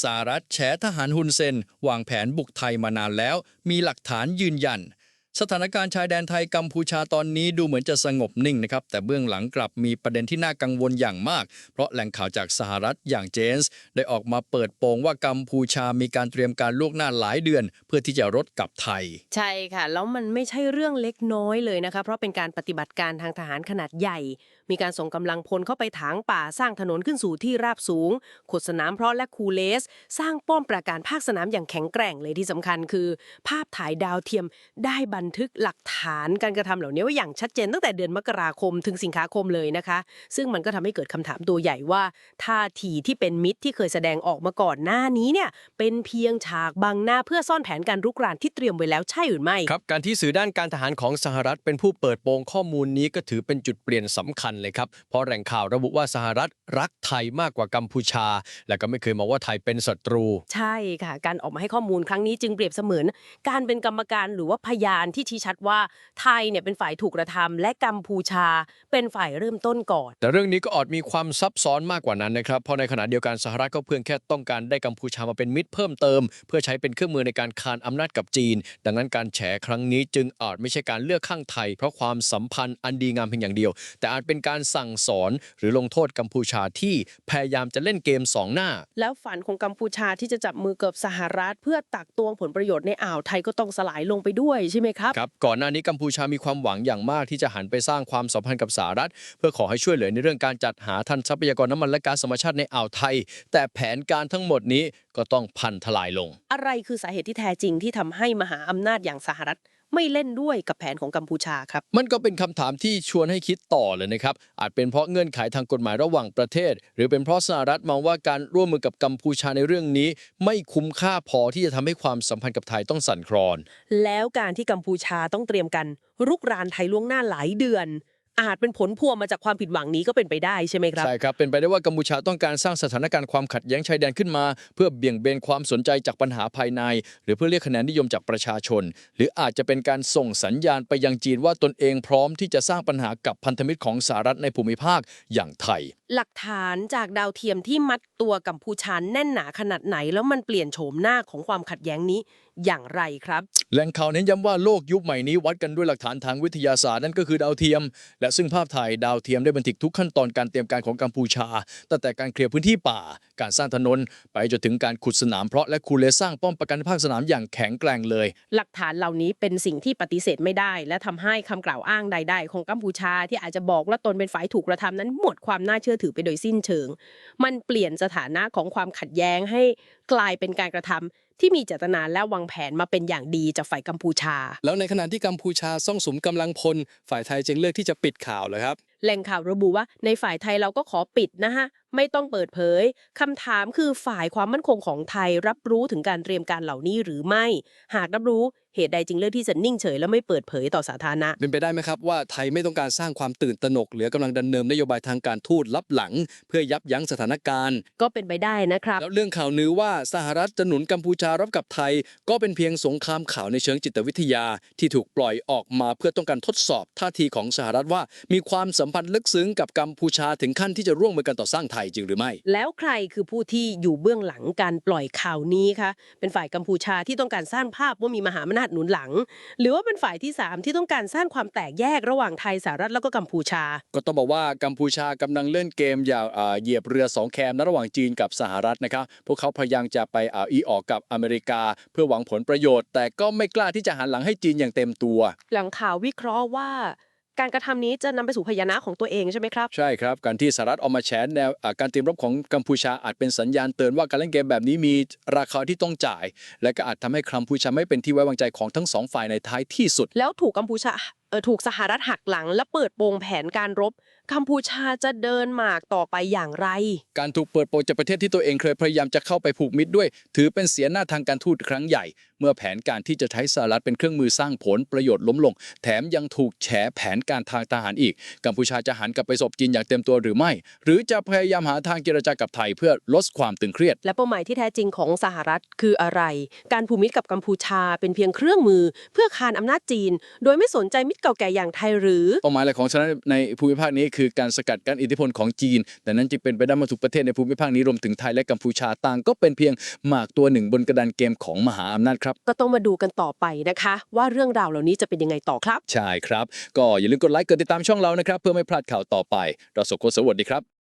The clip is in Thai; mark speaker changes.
Speaker 1: สหรัฐแฉทหารฮุนเซน วางแผนบุกไทยมานานแล้ว มีหลักฐานยืนยัน สถานการณ์ชายแดนไทยกัมพูชาตอนนี้ดูเหมือนจะสงบนิ่งนะครับ แต่เบื้องหลังกลับมีประเด็นที่น่ากังวลอย่างมาก เพราะแหล่งข่าวจากสหรัฐอย่างเจนส์ได้ออกมาเปิดโปงว่ากัมพูชามีการเตรียมการล่วงหน้าหลายเดือน เพื่อที่จะรดกับไทย
Speaker 2: ใช่ค่ะ แล้วมันไม่ใช่เรื่องเล็กน้อยเลยนะคะเพราะเป็นการปฏิบัติการทางทหารขนาดใหญ่ มีการส่งกำลังพลเข้าไปถางป่าสร้างถนนขึ้นสู่ที่ราบสูงขุดสนามเพราะและคูเลส สร้างป้อมปราการภาคสนามอย่างแข็งแกร่งเลยที่สำคัญคือ ภาพถ่ายดาวเทียมได้บันทึกหลักฐานการกระทำเหล่านี้ไว้อย่างชัดเจนตั้งแต่เดือนมกราคมถึงสิงหาคมเลยนะคะ ซึ่งมันก็ทำให้เกิดคำถามตัวใหญ่ว่าท่าทีที่เป็นมิตรที่เคยแสดงออกมาก่อนหน้านี้เนี่ยเป็นเพียงฉากบังหน้าเพื่อซ่อนแผนการรุกรานที่เตรียมไว้แล้วใช่หรือไม่
Speaker 3: ครับการที่สื่อด้านการทหารของสหรัฐเป็นผู้เปิดโปงข้อมูลนี้ก็ถือเป็นจุดเปลี่ยนสำคัญเลยครับเพราะแหล่งข่าวระบุว่าสหรัฐรักไทยมากกว่ากัมพูชา และก็ไม่เคยมองว่าไทยเป็นศัตรู
Speaker 2: ใช่ค่ะ การออกมาให้ข้อมูลครั้งนี้จึงเปรียบเสมือน การเป็นกรรมการหรือว่าพยานที่ชี้ชัดว่าไทยเนี่ยเป็นฝ่ายถูกกระทำและกัมพูชาเป็นฝ่ายเริ่มต้นก่อน
Speaker 3: แต่เรื่องนี้ก็อาจมีความซับซ้อนมากกว่านั้นนะครับ เพราะในขณะเดียวกันสหรัฐก็เพียงแค่ต้องการได้กัมพูชามาเป็นมิตรเพิ่มเติม เพื่อใช้เป็นเครื่องมือในการคานอำนาจกับจีน ดังนั้นการแฉครั้งนี้จึงอาจไม่ใช่การเลือกข้างไทย เพราะความสัมพันธ์อันดีงามเพียงอย่างเดียว แต่อาจเป็นการสั่งสอนหรือลงโทษกัมพูชาที่พยายามจะเล่นเกมสองหน้า
Speaker 2: แล้วฝันของกัมพูชาที่จะจับมือกับสหรัฐ เพื่อตักตวงผลประโยชน์ในอ่าวไทยก็ต้องสลายลงไปด้วยใช่ไหมครับ
Speaker 3: ครับก่อนหน้านี้กัมพูชามีความหวังอย่างมากที่จะหันไปสร้างความสัมพันธ์กับสหรัฐ เพื่อขอให้ช่วยเหลือในเรื่องการจัดหาทันทรัพยากรน้ำมันและก๊าซธรรมชาติในอ่าวไทย แต่แผนการทั้งหมดนี้ก็ต้องพันทลายลง
Speaker 2: อะไรคือสาเหตุที่แท้จริงที่ทำให้มหาอำนาจอย่างสหรัฐ ไม่เล่นด้วยกับแผนของกัมพูชาครับ
Speaker 3: มันก็เป็นคำถามที่ชวนให้คิดต่อเลยนะครับ อาจเป็นเพราะเงื่อนไขทางกฎหมายระหว่างประเทศ หรือเป็นเพราะสหรัฐมองว่าการร่วมมือกับกัมพูชาในเรื่องนี้ ไม่คุ้มค่าพอที่จะทำให้ความสัมพันธ์กับไทยต้องสั่นคลอน
Speaker 2: แล้วการที่กัมพูชาต้องเตรียมกันรุกรานไทยล่วงหน้าหลายเดือน อาจเป็นผลพวงมาจากความผิดหวังนี้ก็เป็นไปได้ใช่ไหมครับ
Speaker 3: ใช่ครับ เป็นไปได้ว่ากัมพูชาต้องการสร้างสถานการณ์ความขัดแย้งชายแดนขึ้นมา เพื่อเบี่ยงเบนความสนใจจากปัญหาภายใน หรือเพื่อเรียกคะแนนนิยมจากประชาชน หรืออาจจะเป็นการส่งสัญญาณไปยังจีนว่าตนเองพร้อมที่จะสร้างปัญหากับพันธมิตรของสหรัฐในภูมิภาคอย่างไทย
Speaker 2: หลักฐานจากดาวเทียมที่มัดตัวกัมพูชาแน่นหนาขนาดไหน แล้วมันเปลี่ยนโฉมหน้าของความขัดแย้งนี้ อย่างไรครับ
Speaker 3: แหล่งข่าวเน้นย้ำว่าโลกยุคใหม่นี้วัดกันด้วยหลักฐานทางวิทยาศาสตร์นั่นก็คือดาวเทียม และซึ่งภาพถ่ายดาวเทียมได้บันทึกทุกขั้นตอนการเตรียมการของกัมพูชา ตั้งแต่การเคลียร์พื้นที่ป่า การสร้างถนน ไปจนถึงการขุดสนามเพราะและคูเลสร้างป้อมประกันภาคสนามอย่างแข็งแกร่งเลย
Speaker 2: หลักฐานเหล่านี้เป็นสิ่งที่ปฏิเสธไม่ได้ และทำให้คำกล่าวอ้างใด ๆ ของกัมพูชาที่อาจจะบอกว่าตนเป็นฝ่ายถูกกระทำนั้นหมดความน่าเชื่อถือไปโดยสิ้นเชิง มันเปลี่ยนสถานะของความขัดแย้งให้กลายเป็นการกระทำ ที่มีเจตนาและวางแผนมาเป็นอย่างดีจากฝ่ายกัมพูชา
Speaker 4: แล้วในขณะที่กัมพูชาซ่องสุมกำลังพล ฝ่ายไทยจึงเลือกที่จะปิดข่าวเลยครับ
Speaker 2: แหล่งข่าวระบุว่าในฝ่ายไทยเราก็ขอปิดนะฮะไม่ต้องเปิดเผยคำถามคือฝ่ายความมั่นคงของไทยรับรู้ถึงการเตรียมการเหล่านี้หรือไม่ หากรับรู้เหตุใดจึงเลือกที่จะนิ่งเฉย และไม่เปิดเผยต่อสาธารณะ
Speaker 4: เป็นไปได้ไหมครับว่าไทยไม่ต้องการสร้างความตื่นตระหนกเหลือกำลังดำเนินนโยบายทางการทูตลับหลัง เพื่อยับยั้งสถานการณ์
Speaker 2: ก็เป็นไปได้นะครับ
Speaker 4: แล้วเรื่องข่าวนือว่าสหรัฐจะหนุนกัมพูชารบกับไทย ก็เป็นเพียงสงครามข่าวในเชิงจิตวิทยา ที่ถูกปล่อยออกมาเพื่อต้องการทดสอบท่าทีของสหรัฐว่า มีความสัมพันธ์ลึกซึ้งกับกัมพูชาถึงขั้นที่จะร่วมมือกันต่อสร้างไทยจริงหรือไม่
Speaker 2: แล้วใครคือผู้ที่อยู่เบื้องหลังการปล่อยข่าวนี้คะเป็นฝ่ายกัมพูชาที่ต้องการสร้างภาพว่ามีมหาอำนาจหนุนหลัง หรือว่าเป็นฝ่ายที่สามที่ต้องการสร้างความแตกแยกระหว่างไทยสหรัฐแล้วก็กัมพูชา
Speaker 4: ก็ต้องบอกว่ากัมพูชากำลังเล่นเกมอย่างอ่าเหยียบเรือสองแคมนะระหว่างจีนกับสหรัฐนะครับพวกเขาพยายามจะไปอ่าอีออกกับอเมริกา เพื่อหวังผลประโยชน์ แต่ก็ไม่กล้าที่จะหันหลังให้จีนอย่างเต็มตัว
Speaker 2: หลังข่าววิเคราะห์ว่า การกระทำนี้จะนำไปสู่พยานะของตัวเองใช่ไหมครับ
Speaker 4: ใช่ครับ การที่สหรัฐออกมาแฉแนวอ่าการเตรียมรบของกัมพูชาอาจเป็นสัญญาณเตือนว่าการเล่นเกมแบบนี้มีราคาที่ต้องจ่าย และก็อาจทำให้กัมพูชาไม่เป็นที่ไว้วางใจของทั้งสองฝ่ายในท้ายที่สุด
Speaker 2: แล้วถูกกัมพูชาเออถูกสหรัฐหักหลัง และเปิดโปงแผนการรบกัมพูชาจะเดินหมากต่อไปอย่างไร
Speaker 4: การถูกเปิดโปงจากประเทศที่ตัวเองเคยพยายามจะเข้าไปผูกมิตรด้วย ถือเป็นเสียหน้าทางการทูตครั้งใหญ่ เมื่อแผนการที่จะใช้สหรัฐเป็นเครื่องมือสร้างผลประโยชน์ล้มลง แถมยังถูกแฉแผนการทางทหารอีก กัมพูชาจะหันกลับไปสบจีนอย่างเต็มตัวหรือไม่ หรือจะพยายามหาทางเจรจากับไทยเพื่อลดความตึงเครียด
Speaker 2: และเป้าหมายที่แท้จริงของสหรัฐคืออะไร การผูกมิตรกับกัมพูชาเป็นเพียงเครื่องมือ เพื่อคานอำนาจจีน โดยไม่สนใจมิตรเก่าแก่อย่างไทยหรือ
Speaker 4: เป้าหมายหลักของสหรัฐในภูมิภาคนี้
Speaker 3: คือการสกัดกั้นอิทธิพลของจีน แต่นั้นจึงเป็นไปได้มาทุกประเทศในภูมิภาคนี้รวมถึงไทยและกัมพูชาต่างก็เป็นเพียงหมากตัวหนึ่งบนกระดานเกมของมหาอำนาจครับ
Speaker 2: ก็ต้องมาดูกันต่อไปนะคะ ว่าเรื่องราวเหล่านี้จะเป็นยังไงต่อครับ
Speaker 3: ใช่ครับ ก็อย่าลืมกดไลค์กดติดตามช่องเรานะครับ เพื่อไม่พลาดข่าวต่อไป เราสองคนสวัสดีครับ